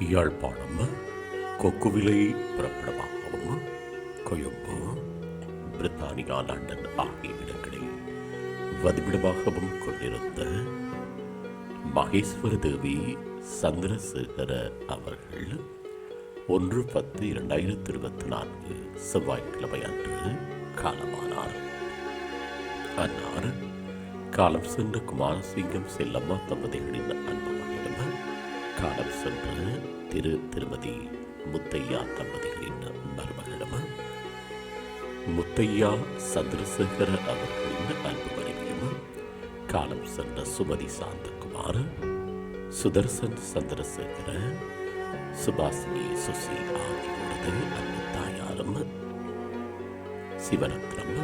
யாழ்ப்பாணம் கொக்குவிலை புறப்படமாகவும் கொழும்பு பிரித்தானியா லண்டன் ஆகிய இடங்களை வதிவிடமாகவும் கொண்டிருந்த மகேஸ்வர தேவி சந்திரசேகர அவர்கள் ஒன்று பத்து இரண்டாயிரத்தி இருபத்தி நான்கு செவ்வாய்க்கிழமை அன்று காலமானார். அன்னார் காலம் சென்ற குமாரசிங்கம் செல்லம்மா தம்பதிகளின் அன்பு மகளிடம் காலம் சென்று திரு திருமதி முத்தையா தம்பதிகளின் மருமகளிடம் முத்தையா சந்திரசேகர அவர்களின் அன்பு மனைவியும் காலம் சென்ற சுமதி சாந்தகுமார் சுதர்சன் சந்திரசேகர சுபாசினி சுசி ஆகியோரது அன்பு தாயாரும் சிவரத்னம்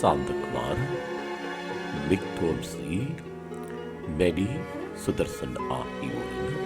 சாந்தகுமார் விக்டோம் ஸ்ரீ மெடி சுதர்சன் ஆகியோரின்